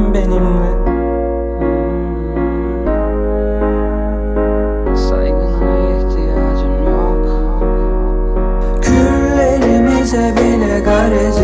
Dostlarım benimle. Saygına ihtiyacım yok. Küllerimize bile garezi